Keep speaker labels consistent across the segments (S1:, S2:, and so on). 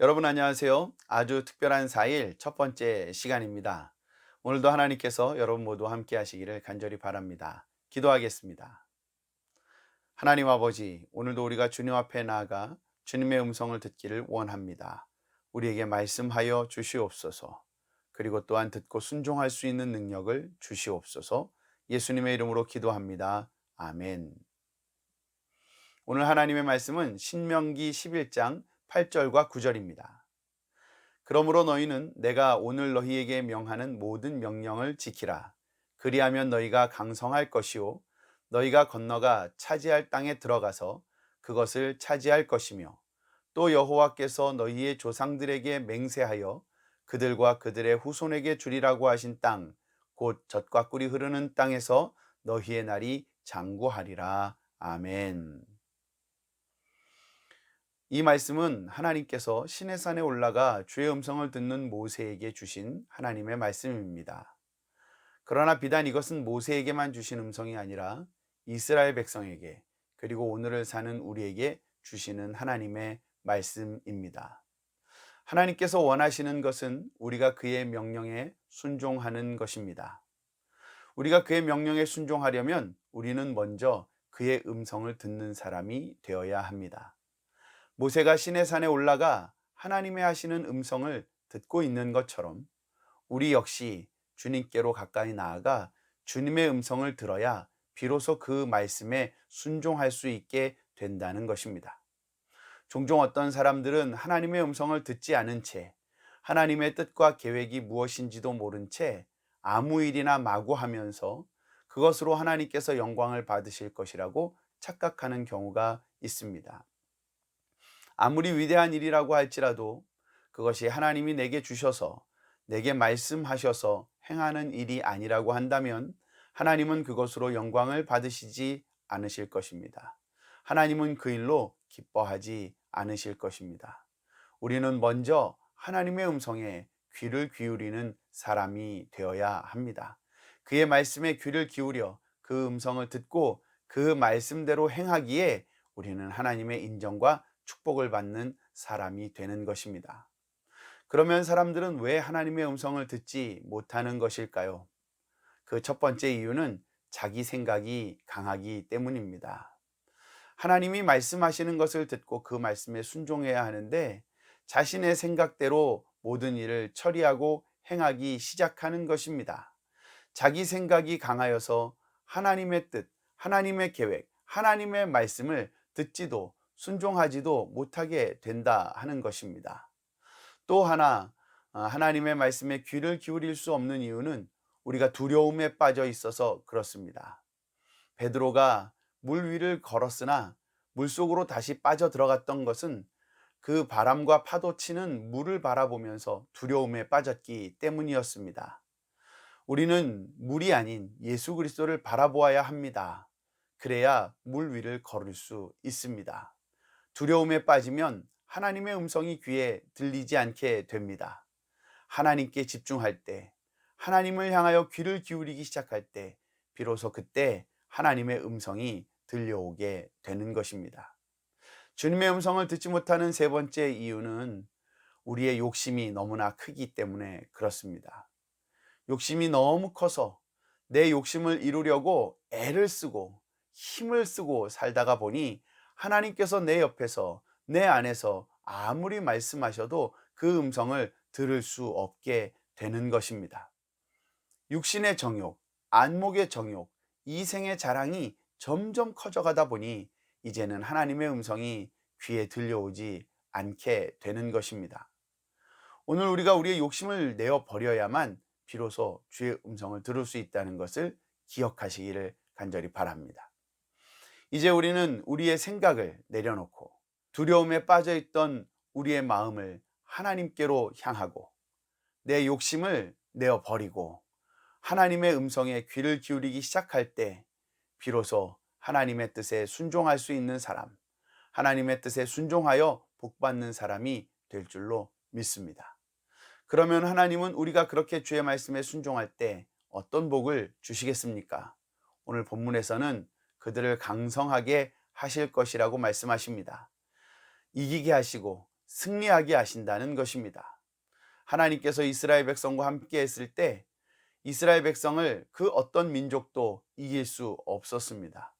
S1: 여러분 안녕하세요. 아주 특별한 4일 첫 번째 시간입니다. 오늘도 하나님께서 여러분 모두 함께 하시기를 간절히 바랍니다. 기도하겠습니다. 하나님 아버지, 오늘도 우리가 주님 앞에 나아가 주님의 음성을 듣기를 원합니다. 우리에게 말씀하여 주시옵소서. 그리고 또한 듣고 순종할 수 있는 능력을 주시옵소서. 예수님의 이름으로 기도합니다. 아멘. 오늘 하나님의 말씀은 신명기 11장 8절과 9절입니다. 그러므로 너희는 내가 오늘 너희에게 명하는 모든 명령을 지키라. 그리하면 너희가 강성할 것이요. 너희가 건너가 차지할 땅에 들어가서 그것을 차지할 것이며 또 여호와께서 너희의 조상들에게 맹세하여 그들과 그들의 후손에게 주리라고 하신 땅, 곧 젖과 꿀이 흐르는 땅에서 너희의 날이 장구하리라. 아멘. 이 말씀은 하나님께서 시내산에 올라가 주의 음성을 듣는 모세에게 주신 하나님의 말씀입니다. 그러나 비단 이것은 모세에게만 주신 음성이 아니라 이스라엘 백성에게 그리고 오늘을 사는 우리에게 주시는 하나님의 말씀입니다. 하나님께서 원하시는 것은 우리가 그의 명령에 순종하는 것입니다. 우리가 그의 명령에 순종하려면 우리는 먼저 그의 음성을 듣는 사람이 되어야 합니다. 모세가 시내산에 올라가 하나님의 하시는 음성을 듣고 있는 것처럼 우리 역시 주님께로 가까이 나아가 주님의 음성을 들어야 비로소 그 말씀에 순종할 수 있게 된다는 것입니다. 종종 어떤 사람들은 하나님의 음성을 듣지 않은 채 하나님의 뜻과 계획이 무엇인지도 모른 채 아무 일이나 마구 하면서 그것으로 하나님께서 영광을 받으실 것이라고 착각하는 경우가 있습니다. 아무리 위대한 일이라고 할지라도 그것이 하나님이 내게 주셔서 내게 말씀하셔서 행하는 일이 아니라고 한다면 하나님은 그것으로 영광을 받으시지 않으실 것입니다. 하나님은 그 일로 기뻐하지 않으실 것입니다. 우리는 먼저 하나님의 음성에 귀를 기울이는 사람이 되어야 합니다. 그의 말씀에 귀를 기울여 그 음성을 듣고 그 말씀대로 행하기에 우리는 하나님의 인정과 축복을 받는 사람이 되는 것입니다. 그러면 사람들은 왜 하나님의 음성을 듣지 못하는 것일까요? 그 첫 번째 이유는 자기 생각이 강하기 때문입니다. 하나님이 말씀하시는 것을 듣고 그 말씀에 순종해야 하는데 자신의 생각대로 모든 일을 처리하고 행하기 시작하는 것입니다. 자기 생각이 강하여서 하나님의 뜻, 하나님의 계획, 하나님의 말씀을 듣지도 순종하지도 못하게 된다 하는 것입니다. 또 하나 어, 하나님의 말씀에 귀를 기울일 수 없는 이유는 우리가 두려움에 빠져 있어서 그렇습니다. 베드로가 물 위를 걸었으나 물 속으로 다시 빠져 들어갔던 것은 그 바람과 파도 치는 물을 바라보면서 두려움에 빠졌기 때문이었습니다. 우리는 물이 아닌 예수 그리스도를 바라보아야 합니다. 그래야 물 위를 걸을 수 있습니다. 두려움에 빠지면 하나님의 음성이 귀에 들리지 않게 됩니다. 하나님께 집중할 때, 하나님을 향하여 귀를 기울이기 시작할 때, 비로소 그때 하나님의 음성이 들려오게 되는 것입니다. 주님의 음성을 듣지 못하는 세 번째 이유는 우리의 욕심이 너무나 크기 때문에 그렇습니다. 욕심이 너무 커서 내 욕심을 이루려고 애를 쓰고 힘을 쓰고 살다가 보니 하나님께서 내 옆에서 내 안에서 아무리 말씀하셔도 그 음성을 들을 수 없게 되는 것입니다. 육신의 정욕, 안목의 정욕, 이생의 자랑이 점점 커져가다 보니 이제는 하나님의 음성이 귀에 들려오지 않게 되는 것입니다. 오늘 우리가 우리의 욕심을 내어 버려야만 비로소 주의 음성을 들을 수 있다는 것을 기억하시기를 간절히 바랍니다. 이제 우리는 우리의 생각을 내려놓고 두려움에 빠져 있던 우리의 마음을 하나님께로 향하고 내 욕심을 내어 버리고 하나님의 음성에 귀를 기울이기 시작할 때 비로소 하나님의 뜻에 순종할 수 있는 사람, 하나님의 뜻에 순종하여 복받는 사람이 될 줄로 믿습니다. 그러면 하나님은 우리가 그렇게 주의 말씀에 순종할 때 어떤 복을 주시겠습니까? 오늘 본문에서는 그들을 강성하게 하실 것이라고 말씀하십니다. 이기게 하시고 승리하게 하신다는 것입니다. 하나님께서 이스라엘 백성과 함께 했을 때 이스라엘 백성을 그 어떤 민족도 이길 수 없었습니다.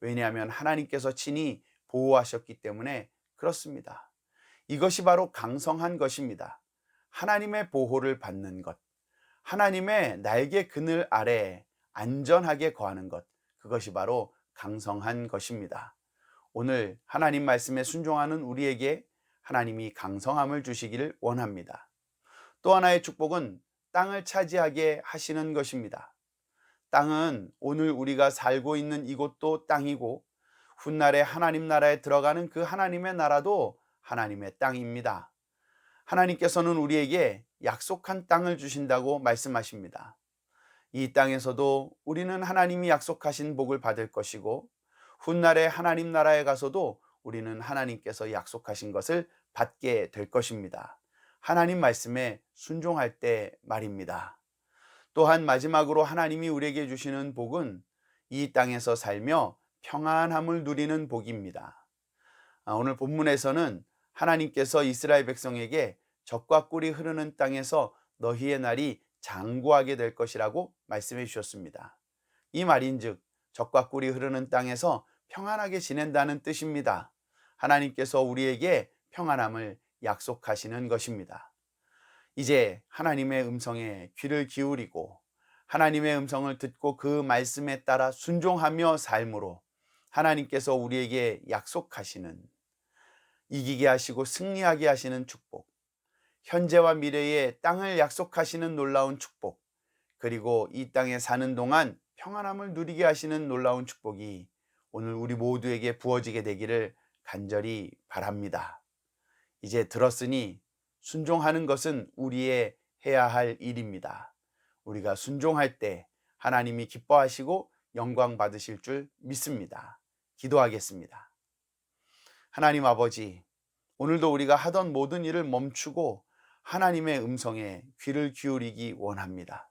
S1: 왜냐하면 하나님께서 친히 보호하셨기 때문에 그렇습니다. 이것이 바로 강성한 것입니다. 하나님의 보호를 받는 것, 하나님의 날개 그늘 아래 안전하게 거하는 것, 그것이 바로 강성한 것입니다. 오늘 하나님 말씀에 순종하는 우리에게 하나님이 강성함을 주시기를 원합니다. 또 하나의 축복은 땅을 차지하게 하시는 것입니다. 땅은 오늘 우리가 살고 있는 이곳도 땅이고 훗날에 하나님 나라에 들어가는 그 하나님의 나라도 하나님의 땅입니다. 하나님께서는 우리에게 약속한 땅을 주신다고 말씀하십니다. 이 땅에서도 우리는 하나님이 약속하신 복을 받을 것이고 훗날에 하나님 나라에 가서도 우리는 하나님께서 약속하신 것을 받게 될 것입니다. 하나님 말씀에 순종할 때 말입니다. 또한 마지막으로 하나님이 우리에게 주시는 복은 이 땅에서 살며 평안함을 누리는 복입니다. 아, 오늘 본문에서는 하나님께서 이스라엘 백성에게 적과 꿀이 흐르는 땅에서 너희의 날이 장구하게 될 것이라고 말씀해 주셨습니다. 이 말인즉 적과 꿀이 흐르는 땅에서 평안하게 지낸다는 뜻입니다. 하나님께서 우리에게 평안함을 약속하시는 것입니다. 이제 하나님의 음성에 귀를 기울이고 하나님의 음성을 듣고 그 말씀에 따라 순종하며 삶으로 하나님께서 우리에게 약속하시는 이기게 하시고 승리하게 하시는 축복, 현재와 미래의 땅을 약속하시는 놀라운 축복, 그리고 이 땅에 사는 동안 평안함을 누리게 하시는 놀라운 축복이 오늘 우리 모두에게 부어지게 되기를 간절히 바랍니다. 이제 들었으니 순종하는 것은 우리의 해야 할 일입니다. 우리가 순종할 때 하나님이 기뻐하시고 영광 받으실 줄 믿습니다. 기도하겠습니다. 하나님 아버지, 오늘도 우리가 하던 모든 일을 멈추고 하나님의 음성에 귀를 기울이기 원합니다.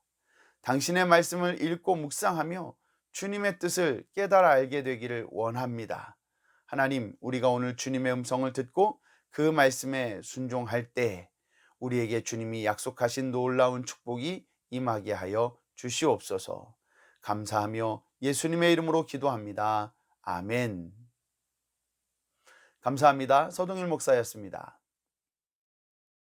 S1: 당신의 말씀을 읽고 묵상하며 주님의 뜻을 깨달아 알게 되기를 원합니다. 하나님, 우리가 오늘 주님의 음성을 듣고 그 말씀에 순종할 때 우리에게 주님이 약속하신 놀라운 축복이 임하게 하여 주시옵소서. 감사하며 예수님의 이름으로 기도합니다. 아멘. 감사합니다. 서동일 목사였습니다.